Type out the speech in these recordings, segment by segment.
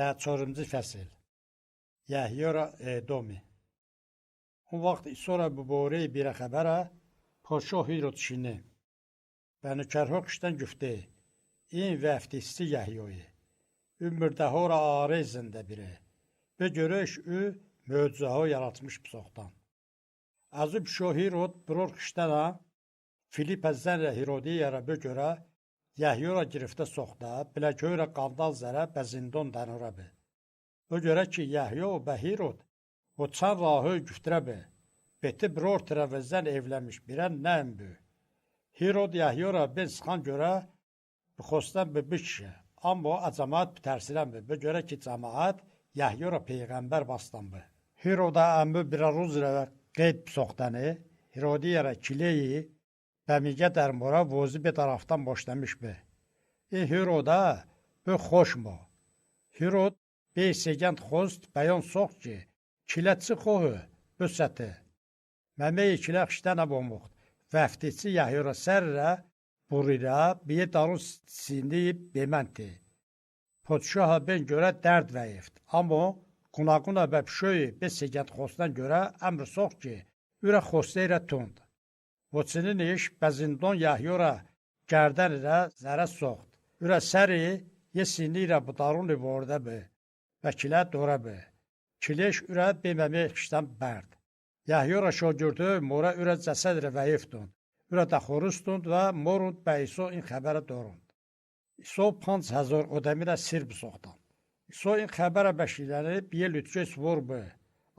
در چهارمزی فصل یحیی دومی اون وقت sonra bu bore bir xəbərə Paşa Hirot şini. Bəni kərhokşdan güfte. این vəftisi Yahyoyu. Ümürdə hora arezində biri. Və görüş ü möcüzəho yaratmış psoxdan. Azıb şohirot bror xişdana Filip əzzən Hirodi yara bö görə Yəhyi ora giriftə soxda, biləköyra qandal zərə bəzindon dənora bi. O görə ki, Yəhyi o bəhirod, o çan rahı güftrə bi. Beti bror tərəvəzdən evlənmiş birən nəyim bi. Hirod Yəhyi ora bin sıxan görə, bixostan bi bişişə. Amma o acamat bitersilən bi. Bu görə ki, cəmaat Yəhyi ora peyğəmbər bastan bi. Hiroda əmbi bir aruz rəvə qeyd soxdanı, Hirodiyə rə kiləyi, Həmigə dərmora vozu bir tarafdan boşlamış be. E hiro da bu xoşmu. Hiro bir segent xost bəyan soq ki, kilətçi xohu bu səti. Məməyi kiləq iştənə bomuq. Vəftici yahiro sərrə burira bir darus sindiyib dementi. Podşaha ben görə dərd vəyift. Amma qunaquna və pşöy bir segent xostdan görə əmr soq ki, ürə xostə ilə tund. Ոչինինիշ բազինդոն Յահյորա գարդարիրա զարաս սոխտ։ Յուրա սարի եսինիրա բտարունի որդաբը və kilə dorabı. Kileş ürə beməmi ştam bərd. Yahyora şogürdü mora ürə cəsədrə vəyifdun. Ürə da xorustund və morund bəyso in xəbərə dorund. İso panc həzor odemirə sirb soxtan. İso in xəbərə bəşilənib ye lütçös vorbı.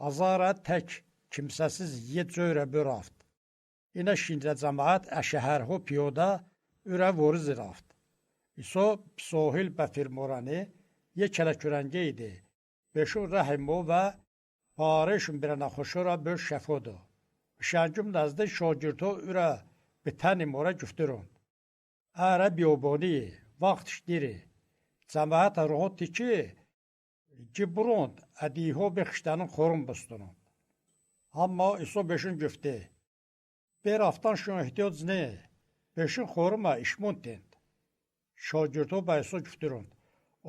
Azara tək kimsəsiz ye cöyrə büraft. اینا شیند جماعت از شهرها پیاده او را ورز رفت ایسا ساحل به فرمورانه یک کلکرنگه ایده بشون رحمو و پارشون برن خوشو را به شفو دو شنجم نزده شاگرتو او را به تن مورا گفترون اره بیوبانی وقتش دیره جماعت روحو تیچی جی بروند ادیهو بخشتن خورم بستنون اما ایسا بشون گفته Берафтан шунхтиот знее. Бешин хорума ишмунтен. Шогирдо байсо гуфтирон.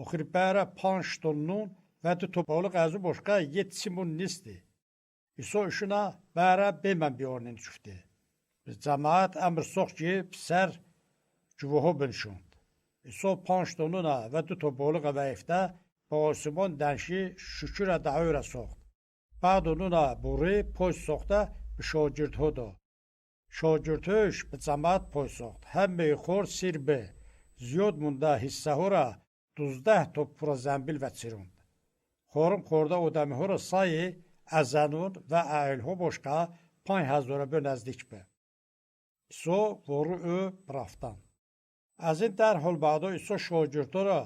Охир бара панч тоннун ва ту топалык азу бошка етсимун нисти. Исо ишина бара беман биорнен чуфти. Цамаат амр сохчи псар чувохо беншунд. Исо панч тоннуна ва ту топалык ваифта босимон данши шукура даъура сохт. Баъд унуна бури пост сохта шогирдҳо дод шогирдҳояш ба ҷамаъат пой сохт ҳамаи хор сир бе зиёд монда ҳиссаҳоро дуздаҳ топпура занбил ва цирунд хорим хӯрда одамиҳоро сайе аз занон ва аъилҳо бошқа панҷ ҳазорабе наздик бе исо ворӯъӯ рафтан аз ин дарҳол баъдо исо шогирдҳоро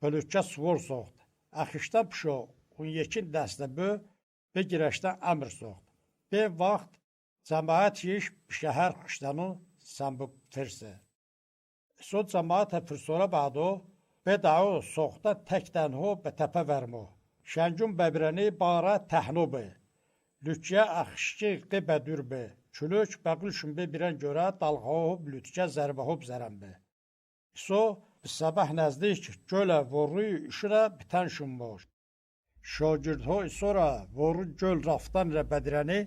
ба лӯча сувор сохт ахиштан пӯшо ун ечин дастабӯ бигирашта амр сохт бе вақт Cəmaət yeş şəhər qışdanı səmbüktürsə. Со цамаата фирсора баъдо бедаъо сохта тек танҳо ба тапа вармо шанҷум бабирани бара таҳно бе люча ахшчи қи ба дур бе чулӯч бақул шумбе биран ҷора талғаҳоб лютча зарбаҳоб зарам бе со бисабаҳ наздич ҷола ворӯи ишра битан шумбош шогирдҳо исора ворӯ ҷол рафтанра бадирани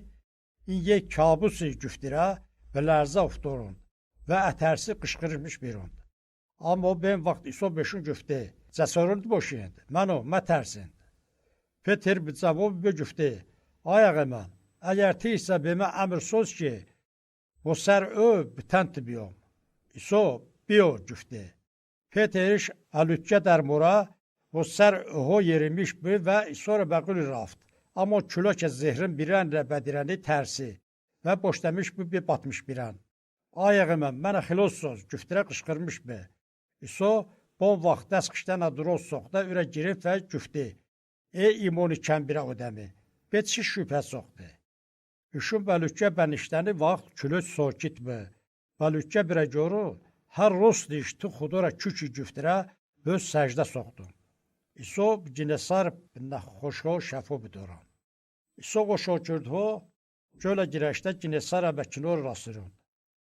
in yek kabusu güftira və lərzə oftorun və ətərsi qışqırmış birun. Amma ben vaxt iso beşin güfti, cəsarund boşuyend, mən o mətərsind. Peter bir cavab bir güfti, ayağı mən, əgər tiysə bimə əmr söz ki, bu sər ö bitən tibiyom. İso biyo güfti. Peteriş alütçe der mura bu ser ho yerimiş bir ve sonra bakıl raft. Amma külə ki zehrin birən rəbədirəni tərsi və boşdəmiş bu bir batmış birən. Ayəğimə mənə xilossuz güftirə qışqırmış bi. İso bon vaxt dəs qışdənə duroz soxda ürə girib və güfti. E imoni kəmbirə ödəmi. Betsi şübhə soxdu. Üşün bəlükkə bənişdəni vaxt külü sokit bi. Bəlükkə birə görü, hər roz diş tu xudora küçü güftirə öz səcdə soxdu. Исо ҷинесар нахушҳо шафо бидоранд. Исо ва шогирдҳо ҷола гирашта ҷинесара ба чинор расонд.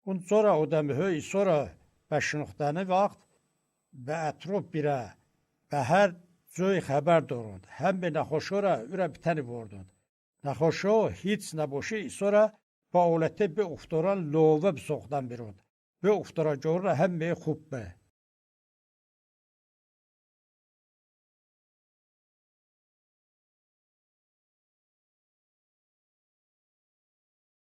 Ун цора одамиҳо Исора ба шинохтани вақт ба атроф бира ба ҳар ҷои хабар доранд. Ҳаме нахушҳоро ӯра битани ворданд. Нахушҳо ҳиц набоши Исора ба олате беуфторан лова бисохтан биранд. Беуфтораҷорра ҳаме хуб бе.